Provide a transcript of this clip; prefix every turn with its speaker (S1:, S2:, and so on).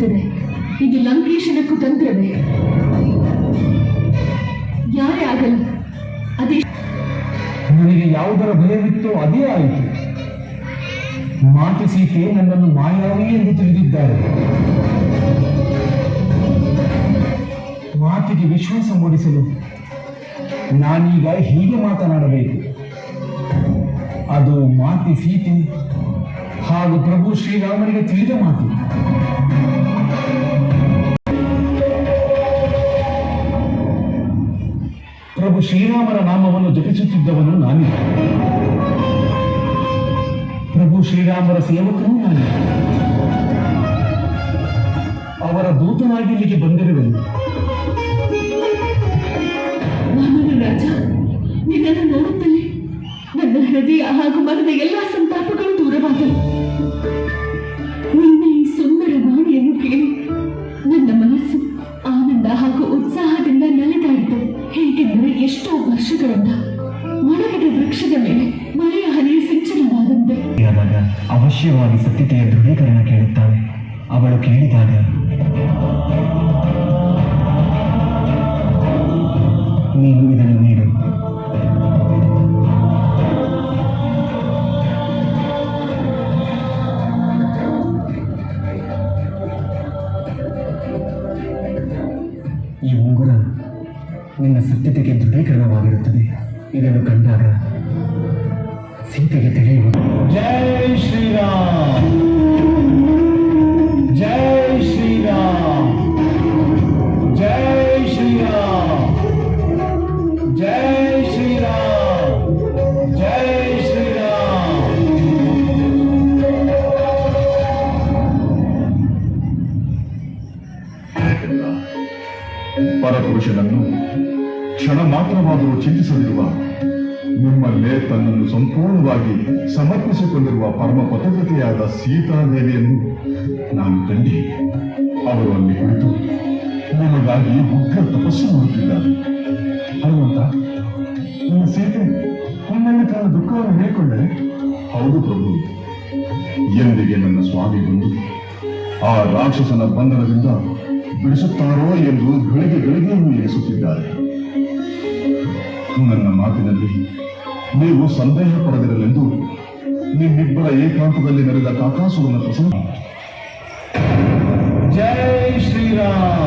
S1: ಗೊತ್ತಿದೆ ಇದು ಲಂಕೇಶನಕ್ಕೂ ತಂತ್ರವೇ. ಯಾರೇ ಆಗಲಿ, ಅದೇ
S2: ನನಗೆ ಯಾವುದರ ಭಯವಿತ್ತೋ ಅದೇ ಆಯಿತು. ಮಾತು ಸೀತೆ ನನ್ನನ್ನು ಮಾಯಾವಿ ಎಂದು ತಿಳಿದಿದ್ದಾರೆ. ಮಾತಿಗೆ ವಿಶ್ವಾಸ ಮೂಡಿಸಲು ನಾನೀಗ ಹೀಗೆ ಮಾತನಾಡಬೇಕು. ಅದು ಮಾತೆ ಸೀತೆ ಹಾಗೂ ಪ್ರಭು ಶ್ರೀರಾಮನಿಗೆ ತಿಳಿದ ಮಾತು. ಪ್ರಭು ಶ್ರೀರಾಮನ ನಾಮವನ್ನು ಜಪಿಸುತ್ತಿದ್ದವನು ನಾನೇ. ಪ್ರಭು ಶ್ರೀರಾಮರ ಸೇವಕನೂ ನಾನೇ. ಅವರ ದೂತನಾಗಿ ಇಲ್ಲಿಗೆ ಬಂದಿರುವೆನು.
S1: ರಾಜ, ನಿನ್ನನ್ನು ನೋಡುತ್ತಲೇ ನನ್ನ ಹೃದಯ ಹಾಗೂ ಮನದ ಎಲ್ಲ ಸಂತಾಪಗಳು ದೂರವಾದವು. ಸಿಂಚನವಾದಂತೆ
S2: ಅವಶ್ಯವಾಗಿ ಸತ್ಯತೆಯ ದೃಢೀಕರಣ ಕೇಳುತ್ತಾಳೆ. ಅವಳು ಕೇಳಿದಾಗ, ನೀನು ಇದನ್ನು ನೀಡು. ಈ ಉಂಗುರ ನಿನ್ನ ಸತ್ಯತೆಗೆ ದೃಢೀಕರಣವಾಗಿರುತ್ತದೆ. ಇದನ್ನು ಕಂಡಾಗ ಸೀತೆಗೆ ತಿಳಿಯುವುದು ಜೈ ಶ್ರೀರಾಮ್. ಜೈ ಶ್ರೀರಾಮ್. ಜೈ ಶ್ರೀರಾಮ್. ಜೈ ಶ್ರೀರಾಮ್ ಜೈ ಶ್ರೀರಾಮ್
S3: ಪರಪುರುಷನನ್ನು ಕ್ಷಣ ಮಾತ್ರವಾದರೂ ಚಿಂತಿಸದಿರುವ ನಿಮ್ಮಲ್ಲೇ ತನ್ನನ್ನು ಸಂಪೂರ್ಣವಾಗಿ ಸಮರ್ಪಿಸಿಕೊಂಡಿರುವ ಪರಮ ಪತಜತೆಯಾದ ಸೀತಾದೇವಿಯನ್ನು ನಾನು ಕಂಡಿ ಅವರು ಅಲ್ಲಿ ಕುಳಿತು ನಿಮಗಾಗಿ ಉಗ್ರ ತಪಸ್ಸು ಮಾಡುತ್ತಿದ್ದಾರೆ. ಹನುಮಂತ ನಿಮ್ಮ ಸೀತೆ, ನಿನ್ನಲ್ಲಿ ತನ್ನ ದುಃಖವನ್ನು ಹೇಳಿಕೊಂಡರೆ? ಹೌದು ಪ್ರಭು. ಎಂದಿಗೆ ನನ್ನ ಸ್ವಾಮಿ ಬಂದು ಆ ರಾಕ್ಷಸನ ಬಂಧನದಿಂದ ಬಿಡಿಸುತ್ತಾರೋ ಎಂದು ಗಳಿಗೆ ಗಳಿಗೆಯನ್ನು ಎನಿಸುತ್ತಿದ್ದಾರೆ ನನ್ನ ಮಾತಿನಲ್ಲಿ ನೀವು ಸಂದೇಹ ಪಡೆದಿರಲೆಂದು ನಿಮ್ಮಿಬ್ಬರ ಏಕಾಂತದಲ್ಲಿ ನಡೆದ ಕಾಕಾಸುರನ ಪ್ರಸಂಗ. ಜೈ ಶ್ರೀರಾಮ್.